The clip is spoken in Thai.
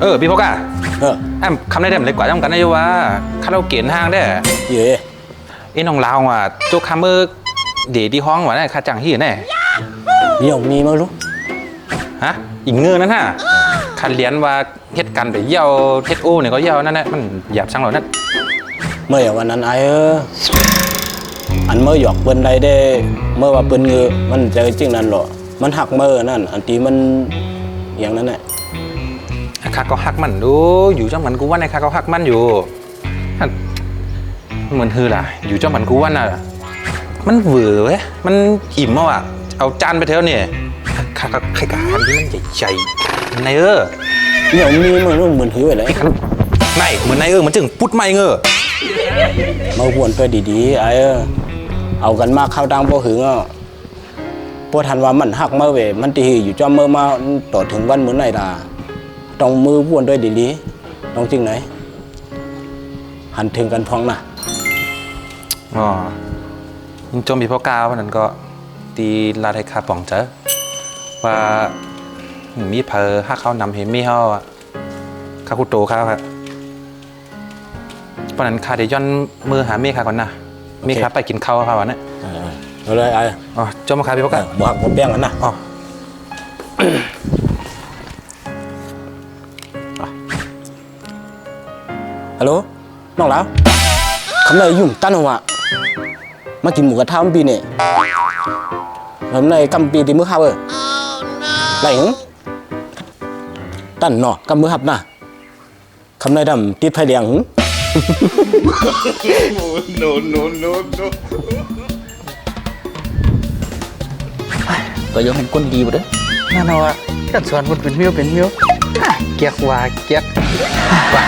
เออพี่พกอะเออแอมคำได้เด่มเล็กกว่าจำกันได้อยู่ว่าคาราโอเกะห้างได้เย่ไอ้น้องลาวอะจุกคำมือเดี๋ยวที่ห้องว่ะเนี่ยคาจังที่แน่มีหยงมีมั้งลูกฮะอีกเงินนั่นฮะคันเรียนว่าเฮ็ดกันไปเยี่ยวเฮ็ดโอเนี่ยก็เยี่ยวนั่นแหละมันหยาบช่างเรานั่นเมื่ออย่างวันนั้นไอ้เอออันเมื่อหยอกเปิ้นใดได้ เมื่อว่าเปิ้นเงือมันจะจริงนั่นหรอมันหักเมื่อนั่น อันตีมัน อย่างนั้นแหละข้าก็ฮักมันดูอยู่เจ้ามันกูว่าในข้าก็ฮักมันอยู่ฮั่นเหมือนฮือล่ะ อยู่เจ้ามันกูว่าน่ะ มันเหวอเว้ยมันอิ่มมากอะเอาจานไปเท่านี่ข้าก็ใครกหันที่มันใหญ่ๆในเออมีหยงมีมั้งลูกเหมือนหืออะไรในเหมือนในเออมันจึงพุดไม่เงอมาหวนไปดีๆไอ้เออเอากันมาเข้าดังบ่หึงอะ พวกทันว่ามันหักมาเวยมันตีอยู่จอมเมื่อมาต่อถึงวันเหมือนไหนล่ะต้องมือวนด้วยดีๆต้องจริงไหน หันถึงกันพองนะอ๋อยิงโจมมีพ่อกาววันนั้นก็ตีลาไทยคาป่องเจอว่ามีเพอฮักเขานำเห็นมีเขาอะคาคุโตเขาครับเพราะนั้นคาเดย้อนมือหาเมฆาก่อนนะเมฆาไปกินข้าวเขาวันนั้น เออเอาเลยไอ้อ๋อโจมมาคาพี่พ่อกาบ่หักบ่แป้งกันนะอ๋อฮัลโหลน้องแล้วคำไหนยุ่งตั้นหัวมากินหมูกระทะมันปีนี่คำไหนกำปีตีมือข้าวเออไรหึตั้นเนาะกำมือหับนะคำไหนดำติดไฟแดงหึ ก็ยังเป็นคนดีบ่เด้อนั่นเอาอะกันสอนคนเป็นเมียวเป็นเมียวเกียกว่าเกียกว่า